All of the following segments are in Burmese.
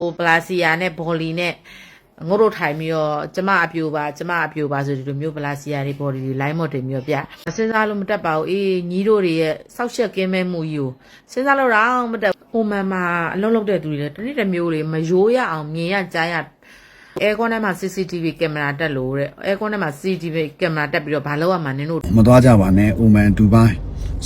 ဟိုပလာစီယာနဲ့ဘော်လီနဲ့ငို့တို့ထိုင်ပြီးတော့ကျမအပြိုပါကျမအပြိုပါဆိုဒီလိုမျိုးပလာစီယာတွေဘော်လီတွေ line မော်တင်ပြီးတော့ပြစဉ်းစားလို့မတက်ပါဘူးအေးညီတို့တွေရဲ့စောက်ရှက်ကင်းမဲ့မှုကြီးကိုစဉ်းစားလို့တော့မတက်ဟိုမှန်မှာအလုံးလုံးတဲ့သူတွေလည်းတနည်းတစ်မျိုးတွေမရိုးရအောင်မြင်ရကြားရအဲကွန်ထဲမှာ CCTV ကင်မရာတက်လို့တဲ့အဲကွန်ထဲမှာ CCTV ကင်မရာတက်ပြီးတော့ဘာလို့ရမှာနင်တို့မသွားကြပါနဲ့အိုမန်ဒူဘိုင်း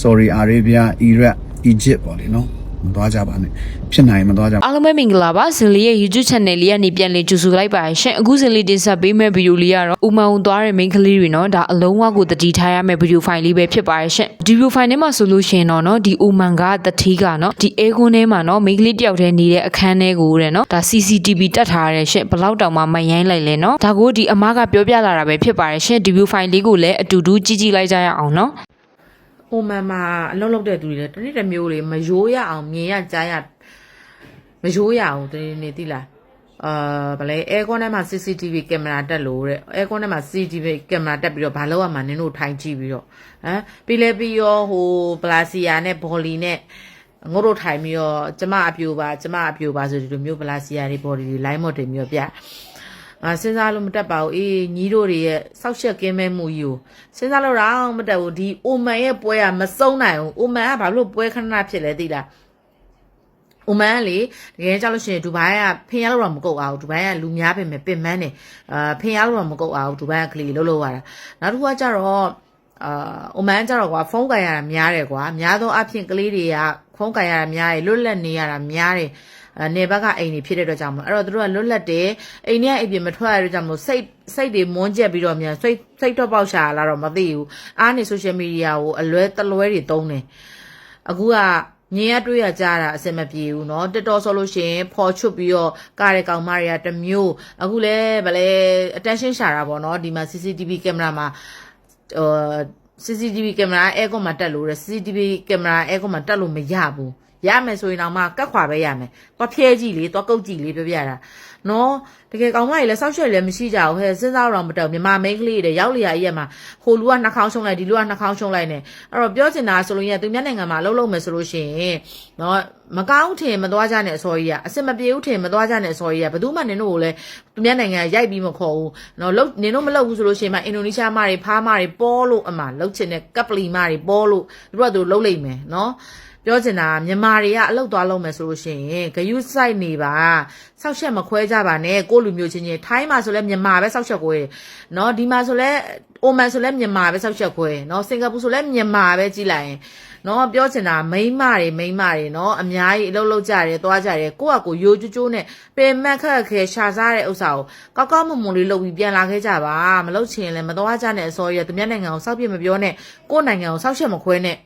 ဆော်ရီအာရေဗျအီရတ်အီဂျစ်ပေါ့လေနော် မသွားကြပါနဲ့ဖြစ်နိုင်ရင်မသွားကြပါအားလုံးပဲမင်္ဂလာပါဇင်လီရဲ့ YouTube channel လေးကနေပြန်လည်ကြိုဆိုလိုက်ပါရရှင်အခုဇင်လီတင်ဆက်ပေးမယ့်ဗီဒီယိုလေးကတော့ဥမန်ုံသွားတဲ့ main ကလေးတွေနော်ဒါအလုံးဝကိုတတိထားရမယ့်ဗီဒီယိုဖိုင်လေးပဲဖြစ်ပါရရှင်ဒီဗီဒီယိုဖိုင်ထဲမှာဆိုလို့ရှိရင်တော့နော်ဒီဥမန်ကတတိကနော်ဒီအဲကွန်းထဲမှာနော် main ကလေးတယောက်တည်းနေတဲ့အခန်းထဲကိုတဲ့နော်ဒါ CCTV တက်ထားရရှင်ဘလောက်တောင်မှမယိုင်းလိုက်လဲနော်ဒါကိုဒီအမားကပြောပြလာတာပဲဖြစ်ပါရရှင်ဒီဗီဒီယိုဖိုင်လေးကိုလည်းအတူတူကြည့်ကြည့်လိုက်ကြရအောင်နော် ဟိုမှန်မှာအလုံးလုံးတဲ့သူတွေလည်းတနည်းတစ်မျိုးတွေမရိုးရအောင်မြင်ရကြားရမရိုးရအောင်တနည်းနေသိလားအာဗလဲအဲကွန်ထဲမှာ CCTV ကင်မရာတက်လို့တဲ့အဲကွန်ထဲမှာ CCTV ကင်မရာတက်ပြီးတော့ဘာလို့ရမှာနင်တို့ထိုင်ကြည့်ပြီးတော့ဟမ်ပြီးလဲပြီးရောဟိုပလာစီယာနဲ့ဘော်လီနဲ့ငို့တို့ထိုင်ပြီးတော့ကျမအပြိုပါကျမအပြိုပါဆိုဒီလိုမျိုးပလာစီယာတွေဘော်လီတွေ line မော်တင်ပြီးတော့ပြ အာစဉ်းစားလို့မတက်ပါဘူးအေးညီတို့တွေရဲ့စောက်ရှက်ကင်းမဲ့မှုကြီးကိုစဉ်းစားလို့တော့မတက်ဘူးဒီအိုမန်ရဲ့ပွဲကမစုံနိုင်ဘူးအိုမန်ကဘာလို့ပွဲခဏဖြစ်လဲသိလားအိုမန်ကလေတကယ်ကြောက်လို့ရှိရင်ဒူဘိုင်းကဖင်ရလို့တော့မကုတ်အောင်ဒူဘိုင်းကလူများပင်ပဲပင်မန်းနေအာဖင်ရလို့တော့မကုတ်အောင်ဒူဘိုင်းကကလေးလှုပ်လှုပ်ရတာနောက်တစ်ခုကကြတော့အာအိုမန်ကြတော့ကွာဖုန်းကန်ရတာများတယ်ကွာများသောအားဖြင့်ကလေးတွေကဖုန်းကန်ရတာများတယ်လွတ်လပ်နေရတာများတယ် အနေဘက်ကအိမ်တွေဖြစ်တဲ့အတွက်ကြောင့်မလို့အဲ့တော့သူတို့ကလွတ်လပ်တယ်အိမ်ထဲကအိမ်ပြင်မထွက်ရတဲ့အတွက်ကြောင့်မလို့စိတ်စိတ်တွေမွန်းကျက်ပြီးတော့မြန်စိတ်စိတ်တော့ပေါက်ရှာလာတော့မသိဘူးအားနေ social media ကိုအလွဲတလွဲတွေတုံးတယ်အခုကညင်ရတွေ့ရကြတာအစင်မပြေဘူးเนาะတက်တော်ဆိုလို့ရှိရင်ဖော်ချွတ်ပြီးတော့ကားတဲ့ကောင်မတွေကတစ်မျိုးအခုလဲဗလဲ attention ရှာတာပေါ့เนาะဒီမှာ CCTV ကင်မရာမှာဟို CCTV ကင်မရာအဲကွန်မှာတက်လို့ရ CCTV ကင်မရာအဲကွန်မှာတက်လို့မရဘူး ရမယ်ဆိုရင်တော့မှကတ်ခွာပဲရမယ်သွားဖြဲကြည့်လေသွားကုတ်ကြည့်လေပြောပြတာနော်တကယ်ကောင်မကြီးလည်းစောက်ရွှက်လည်းမရှိကြဘူးဟဲ့စဉ်းစားတော့မတက်မြန်မာမိန်းကလေးတွေရောက်လျာကြီးရမှာဟိုလူကနှာခေါင်းရှုံးလိုက်ဒီလူကနှာခေါင်းရှုံးလိုက်နေအဲ့တော့ပြောချင်တာဆိုလို့ရသူများနိုင်ငံမှာလှုပ်လှုပ်မယ်ဆိုလို့ရှိရင်နော်မကောင်းထင်မသွားကြနဲ့အစောကြီးကအစ်မပြေဘူးထင်မသွားကြနဲ့အစောကြီးကဘယ်သူမှနင်တို့ကိုလည်းသူများနိုင်ငံရိုက်ပြီးမခေါ်ဘူးနော်လှုပ်နင်တို့မလှုပ်ဘူးဆိုလို့ရှိရင်မှအင်ဒိုနီးရှားမတွေဖားမတွေပေါ်လို့အမှလှုပ်ချင်တဲ့ကပ်ပလီမတွေပေါ်လို့သူတို့ကသူလှုပ်လိုက်မယ်နော် ပြောချင်တာမြန်မာတွေကအလုတ်သွားလုံးမယ်ဆိုလို့ရှိရင်ဂယုစိုက်နေပါဆောက်ရှက်မခွဲကြပါနဲ့ကိုလူမျိုးချင်းချင်းထိုင်းမှာဆိုလဲမြန်မာပဲဆောက်ရှက်ခွဲတယ်เนาะဒီမှာဆိုလဲအိုမန်ဆိုလဲမြန်မာပဲဆောက်ရှက်ခွဲတယ်เนาะစင်ကာပူဆိုလဲမြန်မာပဲကြည်လိုက်ရင်เนาะပြောချင်တာမိန်းမတွေမိန်းမတွေเนาะအများကြီးအလုတ်လုတ်ကြတယ်သွားကြတယ်ကိုကကိုယိုကျိုးကျိုးနဲ့ပင်မက်ခက်ခဲရှာစားတဲ့ဥစ္စာကိုကောက်ကောက်မွန်မွန်လေးလုပ်ပြီးပြန်လာခဲ့ကြပါမလုပ်ချင်လည်းမသွားကြနဲ့အစောရသူများနိုင်ငံကိုစောက်ပြမပြောနဲ့ကိုယ့်နိုင်ငံကိုစောက်ရှက်မခွဲနဲ့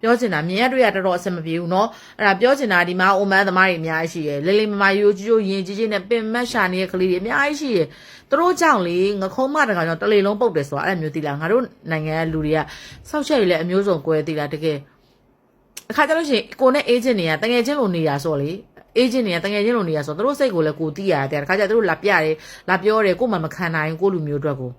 ပြောချင်တာမြင်ရတွေ့ရတော်တော်အဆင်မပြေဘူးเนาะအဲ့ဒါပြောချင်တာဒီမှာအိုမန်သမားတွေအများကြီးရှိရယ်လေးလေးမမရိုးကြိုးရင်ကြီးကြီးနဲ့ပင်မတ်ရှာနေတဲ့ကလေးတွေအများကြီးရှိရယ်သူတို့ကြောင့်လေငခုံးမတကောင်ကြောင့်တလေလုံးပုတ်တယ်ဆိုတာအဲ့လိုမျိုးသိလားငါတို့နိုင်ငံကလူတွေကစောက်ချက်တွေလည်းအမျိုးစုံကွဲသိလားတကယ်အခါကျလို့ရှိရင်ကိုနဲ့အေဂျင့်တွေကတငယ်ချင်းလိုနေတာဆိုလေအေဂျင့်တွေကတငယ်ချင်းလိုနေတာဆိုသူတို့စိတ်ကိုလည်းကိုသိရတယ်တခါကျသူတို့လာပြတယ်လာပြောတယ်ကိုမှမခံနိုင်ဘူးကိုလူမျိုးအတွက်ကို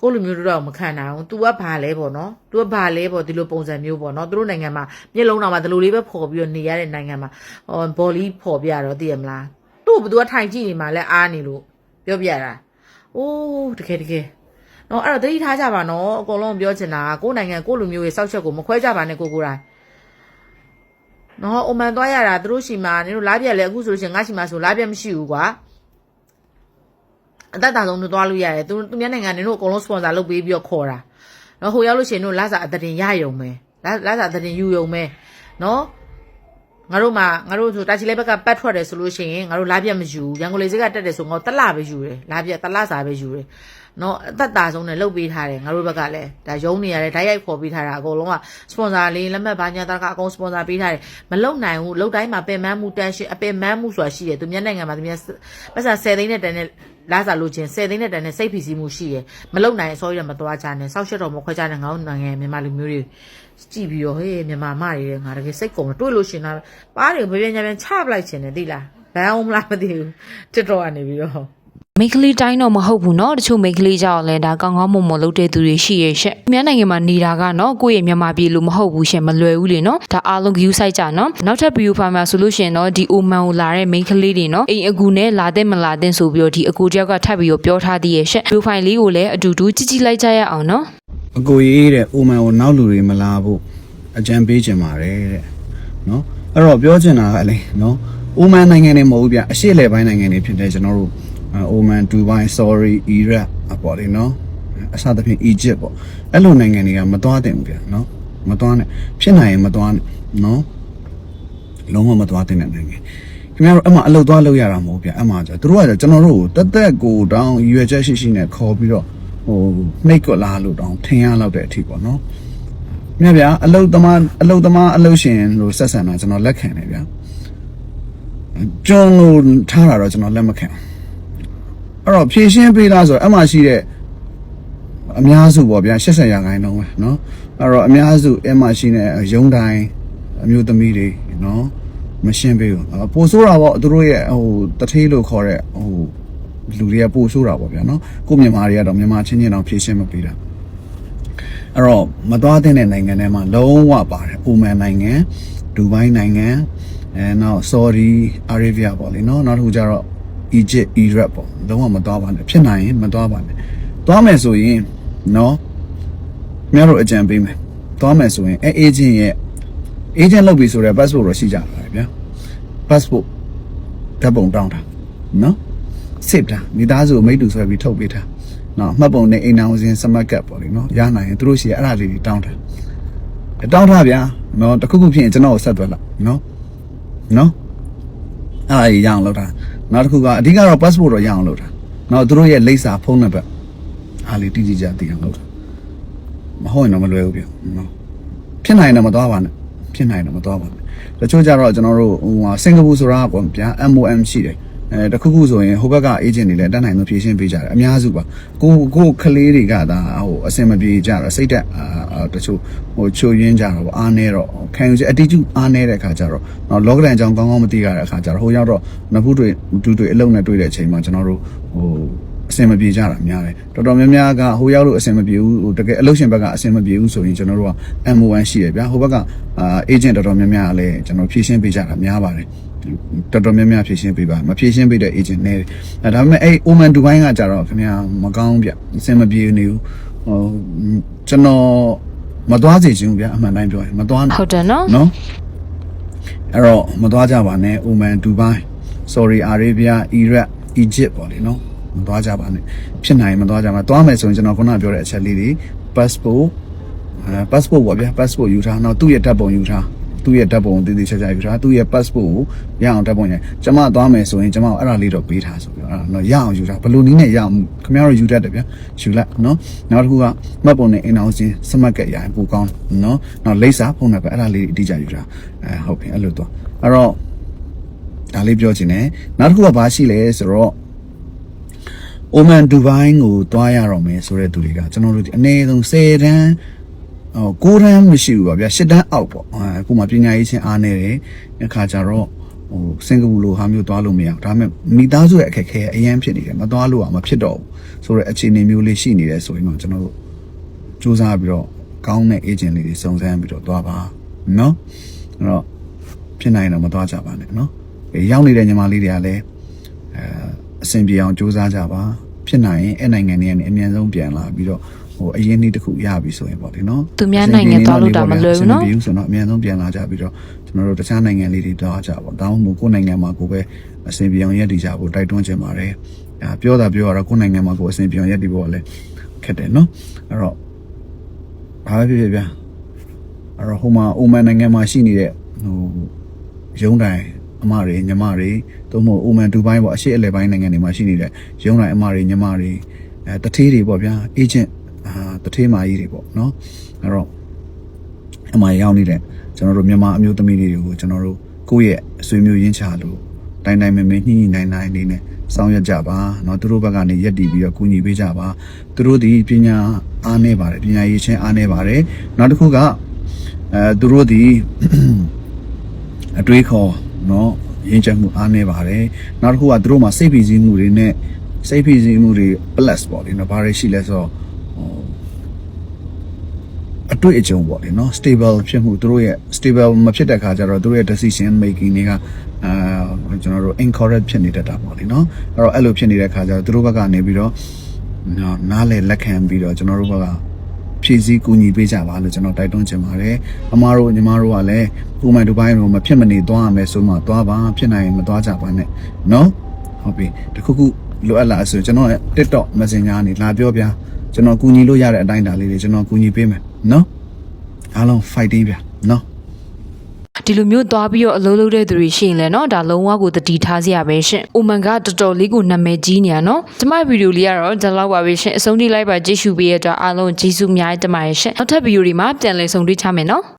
ကိုလူမျိုးတို့တော့မခံနိုင်ဘူး။ तू ကဘာလဲပေါ့နော်။ तू ကဘာလဲပေါ့ဒီလိုပုံစံမျိုးပေါ့နော်။သူတို့နိုင်ငံမှာမျက်လုံးတော်မှာဒီလိုလေးပဲဖော်ပြီးတော့နေရတဲ့နိုင်ငံမှာဟောဘော်လီဖော်ပြတော့သိရမလား။သူ့ဘသူကထိုင်ကြည့်နေမှလဲအားနေလို့ပြောပြတာ။အိုးတကယ်တကယ်။နော်အဲ့တော့သတိထားကြပါနော်။အကုန်လုံးပြောချင်တာကိုယ်နိုင်ငံကိုယ်လူမျိုးရဲ့စောက်ချက်ကိုမခွဲကြပါနဲ့ကိုကိုယ်တိုင်။နော်အိုမန်သွားရတာသူတို့ရှိမှနင်တို့လားပြက်လဲအခုဆိုလို့ရှိရင်ငါရှိမှဆိုလားပြက်မရှိဘူးကွာ။ အသက်တာဆုံးတို့သွားလို့ရတယ်သူသူများနိုင်ငံနင်တို့အကုန်လုံးစပွန်ဆာလုပ်ပေးပြီးတော့ခေါ်တာနော်ဟိုရောက်လို့ရှိရင်တို့လာစာအသက်တင်ရယုံမယ်လာလာစာအသက်တင်ယူယုံမယ်နော်ငါတို့မှာငါတို့ဆိုတာချီလေးဘက်ကပတ်ထွက်တယ်ဆိုလို့ရှိရင်ငါတို့လာပြတ်မယူရန်ကုန်လေစိတ်ကတက်တယ်ဆိုငါတို့တလပဲယူတယ်လာပြတ်တလစာပဲယူတယ် နော်အသက်တာဆုံးနဲ့လုတ်ပေးထားတယ်ငါတို့ဘက်ကလည်းဒါယုံနေရတယ်ဓာတ်ရိုက်ခေါ်ပေးထားတာအကုန်လုံးကစပွန်ဆာလေးလက်မှတ်ဘာညာတာကအကုန်စပွန်ဆာပေးထားတယ်မလုတ်နိုင်ဘူးလုတ်တိုင်းမှာပင်မမှုတန်ရှင်းအပင်မမှုဆိုတာရှိတယ်သူများနိုင်ငံမှာသူများပတ်စာ10သိန်းနဲ့တန်နဲ့လာစားလို့ချင်း10သိန်းနဲ့တန်နဲ့စိတ်ဖိစီးမှုရှိရယ်မလုံနိုင်အစောရမသွားကြနဲ့စောက်ရှက်တော်မခွဲကြနဲ့ငါတို့နိုင်ငံမြန်မာလူမျိုးတွေကြည့်ပြီးတော့ဟေးမြန်မာမတွေငါတကယ်စိတ်ကုန်တွေ့လို့ရှင်တာပါးတွေဘယ်ပြန်ညာပြန်ချပလိုက်ချင်တယ်သိလားဘယ်အောင်မလားမသိဘူးတစ်တော်ကနေပြီးတော့ မိန်းကလေးတိုင်းတော့မဟုတ်ဘူးเนาะတချို့မိန်းကလေးကြောင့်လည်းဒါကောင်းကောင်းမွန်မွန်လုပ်တဲ့သူတွေရှိရဲ့ရှင့်မြန်မာနိုင်ငံမှာနေတာကเนาะကိုယ့်ရဲ့မြန်မာပြည်လိုမဟုတ်ဘူးရှင်မလွယ်ဘူးလေเนาะဒါအားလုံး view site ကြเนาะနောက်ထပ် view file မှာဆိုလို့ရှရင်เนาะဒီ oman ကိုလာတဲ့မိန်းကလေးတွေเนาะအိမ်အကူနဲ့လာတဲ့မလာတဲ့ဆိုပြီးတော့ဒီအကူတယောက်ကထပ်ပြီးတော့ပြောထားသေးရဲ့ရှင့် view file လေးကိုလည်းအတူတူကြည့်ကြည့်လိုက်ကြရအောင်เนาะ အကိုရေးတဲ့အိုမန်ကိုနောက်လူတွေမလာဖို့အကြံပေးချင်ပါတယ်တဲ့နော်အဲ့တော့ပြောချင်တာကလေနော်အိုမန်နိုင်ငံတွေမဟုတ်ဘူးဗျအရှေ့အလယ်ပိုင်းနိုင်ငံတွေဖြစ်တဲ့ကျွန်တော်တို့ အိုမန်ဒူဘိုင်းဆော်ရီအီရတ်အပေါ်လေနော်အစသဖြင့်အီဂျစ်ပေါ့အဲ့လိုနိုင်ငံတွေကမသွားတင်ဘူးဗျနော်မသွားနဲ့ဖြစ်နိုင်ရင်မသွားနဲ့နော်လုံးဝမသွားတင်တဲ့နိုင်ငံခင်ဗျားတို့အမှအလုတ်သွားလို့ရတာမဟုတ်ဗျအမှကျသူတို့ကကျွန်တော်တို့ကိုတက်တက်ကိုတောင်းရွယ်ချက်ရှိရှိနဲ့ခေါ်ပြီးတော့ဟိုနှိတ်ကွက်လာလို့တောင်းထင်ရလောက်တဲ့အထိပေါ့နော်မြတ်ဗျာအလုတ်သမားအလုတ်သမားအလုတ်ရှင်လို့ဆက်ဆံတာကျွန်တော်လက်ခံတယ်ဗျာကျွန်းလို့ထားတာတော့ကျွန်တော်လက်မခံဘူး အဲ့တော့ဖြည့်ရှင်းပေးလားဆိုတော့အမှရှိတဲ့အများစုပေါ့ဗျာ80ရာခိုင်နှုန်းပဲเนาะအဲ့တော့အများစုအမှရှိတဲ့ရုံးတိုင်းအမျိုးသမီးတွေเนาะမရှင်းပေးဘူးအဲ့ပိုဆိုးတာပေါ့သူတို့ရဲ့ဟိုတထေးလို့ခေါ်တဲ့ဟိုလူတွေကပိုဆိုးတာပေါ့ဗျာเนาะကိုမြန်မာတွေကတော့မြန်မာချင်းချင်းတော့ဖြည့်ရှင်းမပေးတာအဲ့တော့မသွားတဲ့နိုင်ငံထဲမှာလုံးဝပါတယ်အိုမန်နိုင်ငံဒူဘိုင်းနိုင်ငံအဲနောက်ဆော်ဒီအာရေဗျပေါ့လေเนาะနောက်တစ်ခုကျတော့ အီဂျစ်အီရတ်ပေါ့လုံးဝမသွားပါနဲ့ဖြစ်နိုင်ရင်မသွားပါနဲ့သွားမယ်ဆိုရင်နော်မြတ်တို့အကြံပေးမယ်သွားမယ်ဆိုရင်အဲအေဂျင့်ရဲ့အေဂျင့်လုပ်ပြီဆိုတော့ passport တော့ရှိကြပါတယ်ဗျာ passport ဓာတ်ပုံတောင်းတာနော်စစ်တာမိသားစုမိတ္တူဆွဲပြီးထုတ်ပေးတာနော်မှတ်ပုံနဲ့အိမ်အောင်စင်စမတ်ကတ်ပေါ့လေနော်ရနိုင်ရင်သူတို့ရှိအဲ့ဒါလေးတွေတောင်းတာတောင်းတာဗျာနော်တခုခုဖြစ်ရင်ကျွန်တော်ကိုဆက်သွယ်လာနော်နော်အဲ့ဒါကြီးရအောင်လုပ်တာ နောက်တစ်ခုကအဓိကတော့ passport တော့ရအောင်လုပ်တာနောက်သူတို့ရဲ့လိပ်စာဖုန်းနံပါတ်အားလေးတိတိကျကျသိအောင်လုပ်တာမဟုတ်ရင်တော့မလွယ်ဘူးပြနော်ဖြစ်နိုင်ရင်တော့မသွားပါနဲ့ဖြစ်နိုင်ရင်တော့မသွားပါနဲ့တချို့ကြတော့ကျွန်တော်တို့ဟိုဟာစင်ကာပူဆိုတာပေါ့ဗျာ MOM ရှိတယ် အဲတခုခုဆိုရင်ဟိုဘက်ကအေဂျင့်တွေလည်းတက်နိုင်လို့ဖြည့်ရှင်းပေးကြတယ်အများစုပါကိုကိုကလေးတွေကဒါဟိုအစင်မပြေကြတော့စိတ်တက်အာတချို့ဟိုချိုရင်းကြတော့ပေါ့အားနေတော့ခံယူချက်အတီးကျအားနေတဲ့အခါကျတော့တော့လောကဒန်အကြောင်းကောင်းကောင်းမသိရတဲ့အခါကျတော့ဟိုရောက်တော့နှစ်ခုတွေ့တူတွေ့အလုံးနဲ့တွေ့တဲ့အချိန်မှာကျွန်တော်တို့ဟိုအစင်မပြေကြတာများတယ်တော်တော်များများကဟိုရောက်လို့အစင်မပြေဘူးဟိုတကယ်အလုပ်ရှင်ဘက်ကအစင်မပြေဘူးဆိုရင်ကျွန်တော်တို့က MON ရှိတယ်ဗျာဟိုဘက်ကအာ agent တော်တော်များများကလည်းကျွန်တော်ဖြည့်ရှင်းပေးကြတာများပါတယ် တော်တော်များများဖြည့်ရှင်းပေးပါမဖြည့်ရှင်းပေးတဲ့ agent နဲ့အဲဒါပေမဲ့အဲ့ Oman Dubai ကကြတော့ခင်ဗျာမကောင်းဗျအစင်မပြေနေဘူးဟိုကျွန်တော်မသွားစေချင်ဘူးဗျအမှန်တိုင်းပြောရင်မသွားဟုတ်တယ်နော်နော်အဲ့တော့မသွားကြပါနဲ့ Oman Dubai Saudi Arabia Iraq Egypt ပေါ့လေနော်မသွားကြပါနဲ့ဖြစ်နိုင်ရင်မသွားကြပါသွားမယ်ဆိုရင်ကျွန်တော်ခုနပြောတဲ့အချက်လေးတွေ passport အဲ passport ပေါ့ဗျာ passport ယူထားနောက်သူ့ရဲ့ဓာတ်ပုံယူထား သူ့ရဲ့ဓာတ်ပုံကိုတည်တည်ချာချာယူထားသူ့ရဲ့ passport ကိုရအောင်ဓာတ်ပုံရကျမသွားမယ်ဆိုရင်ကျမကိုအဲ့ဒါလေးတော့ပေးထားဆိုပြီးတော့အဲ့ဒါတော့ရအောင်ယူထားဘယ်လိုနည်းနဲ့ရအောင်ခင်ဗျားတို့ယူတတ်တယ်ဗျာယူလိုက်နော်နောက်တစ်ခုကမှတ်ပုံနဲ့အင်အောင်စင်စမတ်ကက်ရရင်ပိုကောင်းနော်နောက်လိပ်စာဖုန်းနံပါတ်အဲ့ဒါလေးအတိအကျယူထားအဲဟုတ်ပြီအဲ့လိုတော့အဲ့တော့ဒါလေးပြောချင်တယ်နောက်တစ်ခုကဘာရှိလဲဆိုတော့အိုမန်ဒူဘိုင်းကိုသွားရတော့မယ်ဆိုတဲ့သူတွေကကျွန်တော်တို့ဒီအနည်းဆုံး10တန်း ဟို9တန်းမရှိဘူးပါဗျာ10တန်းအောက်ပေါ့အဲအခုမှပညာရေးချင်းအားနေတယ်အခါကျတော့ဟိုစင်ကာပူလိုဟာမျိုးသွားလို့မရဘူးဒါပေမဲ့မိသားစုရဲ့အခက်အခဲအရင်ဖြစ်နေတယ်မသွားလို့อ่ะမဖြစ်တော့ဘူးဆိုတော့အခြေအနေမျိုးလေးရှိနေတယ်ဆိုရင်တော့ကျွန်တော်တို့စူးစမ်းပြီးတော့ကောင်းတဲ့ agent လေးတွေစုံစမ်းပြီးတော့သွားပါနော်အဲ့တော့ဖြစ်နိုင်တော့မသွားကြပါနဲ့နော်ရောက်နေတဲ့ညီမလေးတွေကလည်းအဲအဆင်ပြေအောင်စူးစမ်းကြပါဖြစ်နိုင်ရင်အဲ့နိုင်ငံတွေကနေအမြန်ဆုံးပြန်လာပြီးတော့ ဟိုအရင်နေ့တစ်ခုရပြီဆိုရင်ပေါ့လေနော်သူများနိုင်ငံသွားလို့ဒါမလွယ်ဘူးနော်အဆင်ပြေဆိုတော့အမြန်ဆုံးပြန်လာကြပြီးတော့ကျွန်တော်တို့တခြားနိုင်ငံလေးတွေသွားကြပါတောင်းမို့ကိုယ့်နိုင်ငံမှာကိုယ်ပဲအဆင်ပြေအောင်ရည်တည်ကြဖို့တိုက်တွန်းချင်ပါတယ်အဲပြောတာပြောရတော့ကိုယ့်နိုင်ငံမှာကိုယ်အဆင်ပြေအောင်ရည်တည်ဖို့ကလည်းခက်တယ်နော်အဲ့တော့ဘာပဲဖြစ်ဖြစ်ဗျာအဲ့တော့ဟိုမှာအိုမန်နိုင်ငံမှာရှိနေတဲ့ဟိုရုံးတိုင်းအမတွေညီမတွေသို့မဟုတ်အိုမန်ဒူဘိုင်းပေါ့အရှိအလဲပိုင်းနိုင်ငံတွေမှာရှိနေတဲ့ရုံးတိုင်းအမတွေညီမတွေအဲတထေးတွေပေါ့ဗျာအေဂျင့် အာတထေးမာကြီးတွေပေါ့နော်အဲ့တော့အမရောက်နေတဲ့ကျွန်တော်တို့မြန်မာအမျိုးသမီးတွေကိုကျွန်တော်တို့ကိုယ့်ရဲ့အဆွေမျိုးရင်းချလို့တိုင်းတိုင်းမင်းမင်းညှိညှိနိုင်နိုင်လေးနဲ့စောင့်ရကြပါเนาะသူတို့ဘက်ကနေရက်တည်ပြီးတော့ကူညီပေးကြပါသူတို့ဒီပညာအားနေပါတယ်ပညာရေးချင်းအားနေပါတယ်နောက်တစ်ခုကအဲသူတို့ဒီ အတွေးခေါ်เนาะရင်းချက်မှုအားနေပါတယ်နောက်တစ်ခုကသူတို့မှာစိတ်ဖိစီးမှုတွေနဲ့ စိတ်ဖိစီးမှုတွေ plus ပေါ့လေနော်ဘာတွေရှိလဲဆိုတော့ဟိုအ တွေ့အကြုံပေါ့လေနော် stable ဖြစ်မှုသူတို့ရဲ့ stable မဖြစ်တဲ့ခါကျတော့သူတို့ရဲ့ decision making တွေကအာကျွန်တော်တို့ incorrect ဖြစ်နေတတ်တာပေါ့လေနော်အဲ့တော့အဲ့လိုဖြစ်နေတဲ့ခါကျတော့သူတို့ဘက်ကနေပြီးတော့နော်နားလေလက်ခံပြီးတော့ကျွန်တော်တို့ဘက်ကဖြည့်ဆည်းကူညီပေးကြပါလို့ကျွန်တော်တိုက်တွန်းချင်ပါတယ်အမားတို့ညီမတို့ကလည်းပုံမှန်တစ်ပိုင်းတော့မဖြစ်မနေသွားရမယ်ဆိုမှသွားပါဖြစ်နိုင်ရင်မသွားကြပါနဲ့နော်ဟုတ်ပြီတခုခုလိုအပ်လာဆိုကျွန်တော်ရဲ့ TikTok Messenger ကနေလာပြောပြကျွန်တော်ကူညီလို့ရတဲ့အတိုင်းအတာလေးတွေကျွန်တော်ကူညီပေးမယ်နော် အားလုံး fighting ဗျာနော် ဒီလိုမျိုးသွားပြီးတော့အလုပ်လုပ်တဲ့သူတွေရှိရင်လည်းเนาะဒါလုံးဝကိုတတိထားစရာပဲရှင်။ Oman ကတော်တော်လေးကိုနာမည်ကြီးနေရเนาะ။ကျမဗီဒီယိုလေးကတော့ဒီလောက်ပါပဲရှင်။အဆုံးထိလိုက်ပါကြည့်ရှုပေးရတဲ့အတွက်အားလုံးကျေးဇူးအများကြီးတင်ပါတယ်ရှင်။နောက်ထပ်ဗီဒီယိုတွေမှာပြန်လည်ဆုံတွေ့ချမယ်เนาะ။